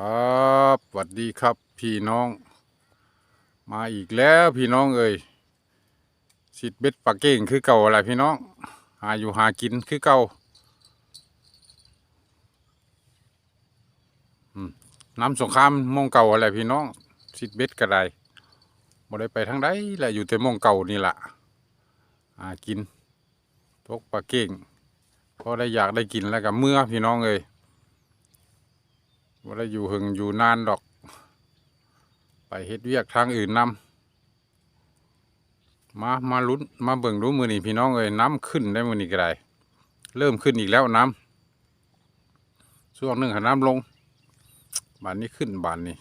ครับสวัสดีครับ พี่น้อง มาอีกแล้วพี่น้องเอ่ยสิดเบ็ดปลาเก่งคือเก่าอะไรพี่น้อง หาอยู่หากินคือเก่าน้ำสงครามมองเก่าอะไรพี่น้องสิดเบ็ดก็ได้บ่ได้ไปทางใดแหละอยู่แต่มองเก่านี่ล่ะหากินตกปลาเก่งพอได้อยากได้กินแล้วก็เมื่อพี่น้องเอ่ย ว่าได้อยู่หึงอยู่นานดอก ไปเฮ็ดเวียกทางอื่นนำมามาลุ้นมาเบิ่งดูมือนี่พี่น้องเอ้ยน้ำขึ้นได้มือนี่ก็ได้เริ่มขึ้นอีกแล้วน้ำช่วงหนึ่งหาน้ำลงบานนี้ขึ้นบานนี้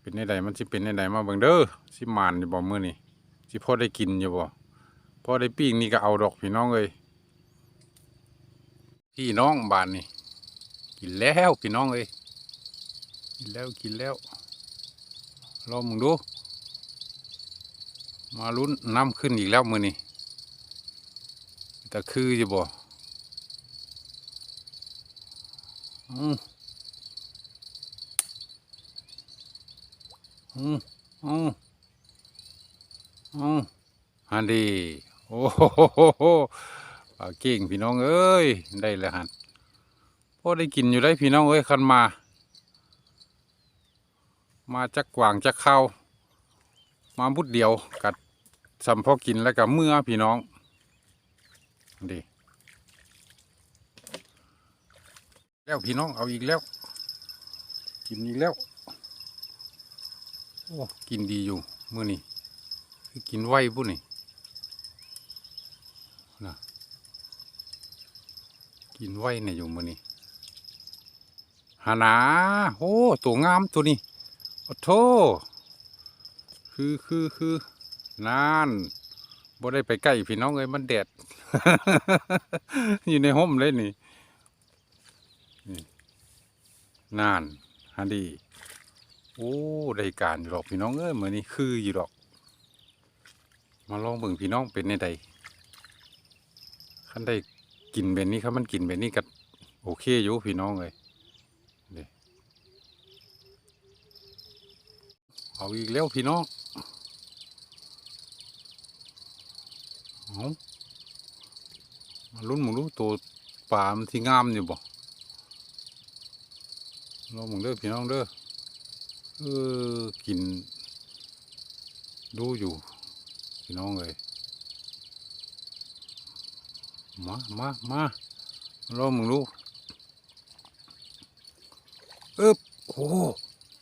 เป็นในใดมันสิเป็นในใดมาเบิ่งเด้อสิมานอยู่บ่มือนี่สิพ่อได้กินอยู่บ่พ่อได้ปิ้งนี่ก็เอาดอกพี่น้องเอ้ยพี่น้องบานนี่ กินแล้วพี่น้องเอ้ยกินแล้วกินแล้วรอมึงดู มาลุ้นน้ำขึ้นอีกแล้วมือนี่แต่คือจะบ่อืมอืมอืมอืมฮันดีโอ้โหปลาเก่งพี่น้องเอ้ย ได้แล้วฮัน พอได้กินอยู่ได้พี่น้องเอ้ยคันมา มาจักกว่างจักเข้ามาบุดเดียวกัดสัมพอกินแล้วกับเมื่อพี่น้องดีแล้วพี่น้องเอาอีกแล้ว กินอีกแล้วโอ้กินดีอยู่มื่อนี้คือกินไวบุนี่นะกินไวเนี่ยอยู่มื่อนี้ หานาโอ้ตัวงามตัวนี้โอ้โทคือคือคือนานบ่ได้ไปใกล้พี่น้องเอ้ยมันแดด อยู่ในห้มเลยนี่น่านฮันดีโอ้ได้การอยู่หรอกพี่น้องเอ้ยเหมือนนี้คืออยู่หรอก มาลองเบิ่งพี่น้องเป็นในใดคันได้กินแบบนี้ครับมันกินแบบนี้ก็โอเคอยู่พี่น้องเลย เอาอีกแล้วพี่น้องเอามาลุ้นหมึงรู้ตัวปลามันที่งามอยู่บ่ลองมึงเด้อพี่น้องเด้อเออกิน ดูอยู่ พี่น้องเลยมามามาลองมึงดูเอ๊บโอ้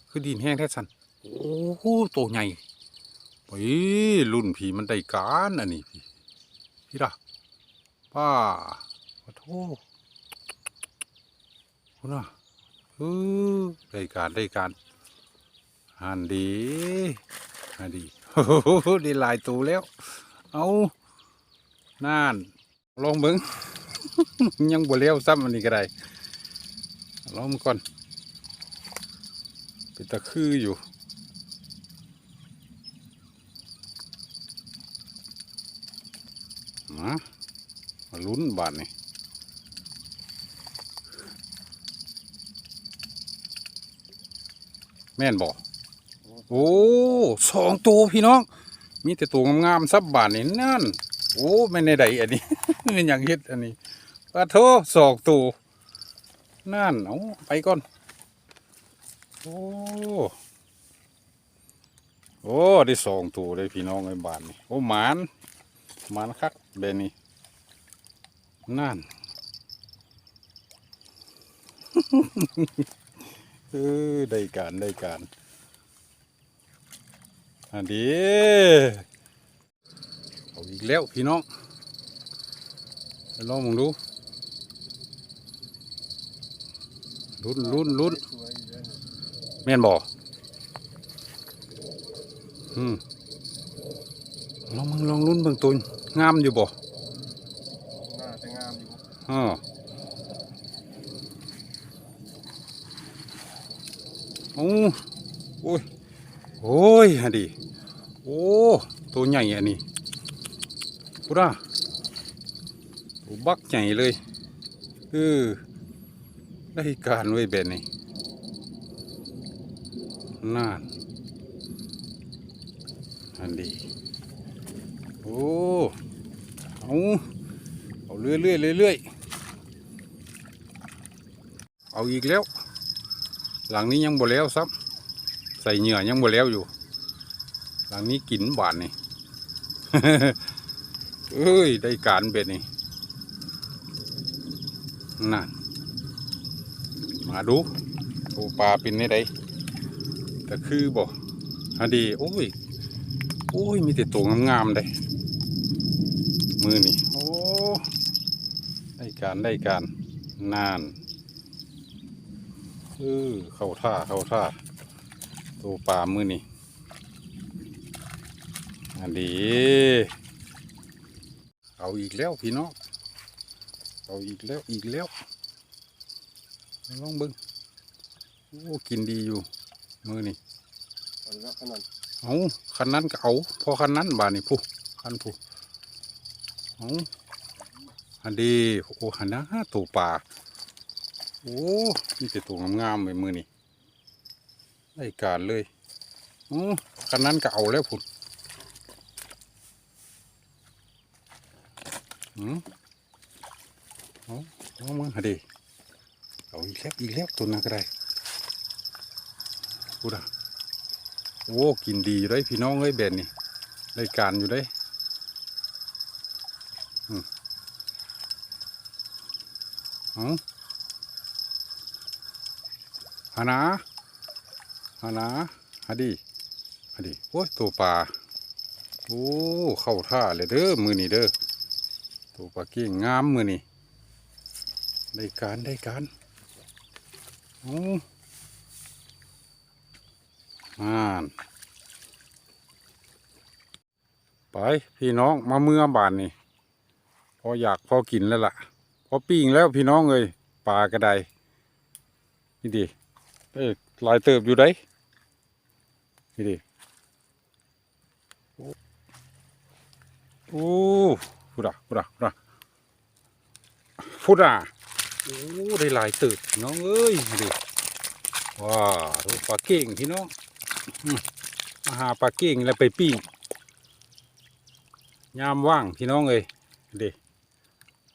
คือดินแห้งแท้สัน โอ้โหตัวใหญ่ไปรุ่นผีมันได้การอันนี้พี่พี่ละป้าขอโทษคุณน่ะเออได้การได้การหันดีหันดีโอ้โหได้ลายตัวแล้ว เอาน่านลองเบิ้งยังบ่เลี้ยวซ้ำอันนี้ก็ได้ลองมันก่อนเป็นตะคืออยู่ มามาลุ้นบาทนี่แม่นบอกโอ้สองตัวพี่น้อง มีแต่ตัวงามๆซับบาทนี่นั่น โอ้ไม่ในใดอันนี้เป็นอย่างเฮ็ดอันนี้ปะโทสองตัวนั่นเอาไปก่อน โอ้โอ้ได้สองตัวเลยพี่น้องไอ้บาทนี่โอ้หมาน มันคักเบนี่นั่นเออได้การได้การอันดีเอาอีกแล้วพี่น้องลองมองดูลุ้นลุ้นลุ้นแม่นบ่อืม ลองมึงลองลุ้นเบิ่งตัวงามอยู่บ่น่าจะงามอยู่อ๋อโอ้โอ้ยโอ้ยฮะดิโอ้ตัวใหญ่อันนี้พุร่าตัวบักใหญ่เลยเออได้การไว้แบบนี้น่านอันดี โอ้เอาเอาเรื่อยเรื่อยๆเรื่อยๆเอาอีกแล้ว หลังนี้ยังบ่แล้วซับใส่เหงื่อยังบ่แล้วอยู่ หลังนี้กินบานนี่เอ้ยได้การเบ็ดนี่นั่นมาดูโอปลาเป็นไงไดแต่คือบ่ฮะดีโอ้ย โอ้ย มีแต่ตัวงามๆได้ มือนี่โอ้ได้การได้การนานเออเข้าท่าเข้าท่าตัวปลามือนี่อันดีเอาอีกแล้วพี่น้องเอาอีกแล้วอีกแล้วลองเบิ้งโอ้กินดีอยู่ มือนี่อันนั้นขนาดเอาคันนั้นก็เอาพอคันนั้นบาดนี่ผู้คันผู้เอันดีโอ้หันนะตัวปลาโอ้นี่แต่ตัวงามๆเลยมือนี่ได้การเลยโอ๋อคันนั้นก็เอาแล้วพุ่นอืมเอาเอามือหันดีเอาอีกแล้วอีกแล้วตัวนั้นก็ได้พูดอะโอ้กินดีอยู่ได้พี่น้องเอ้ยเบนนี่ได้การอยู่ได้อืม เอาหานาหานาหาดีหาดีโอ้ยตัวปลาโอ้เข้าท่าเลยเด้อมือนี่เด้อตัวปลาเก่งงามมือนี่ได้การได้การโอ้อ่านไปพี่น้องมาเมื่อบานนี่พออยากพอกินแล้วล่ะ อปิ้งแล้วพี่น้องเอ้ยปลากระไดนี่ดิเอ้ยลายเติบอยู่ได้นี่ดิโอ้โอ้พุดาพุดาพุดาพุดาโอ้ได้หลายเติบน้องเอ้ยนี่ดิว้าวปลาเก่งพี่น้องมาหาปลาเก่งแล้วไปปิ้งยามว่างพี่น้องเอ้ยด็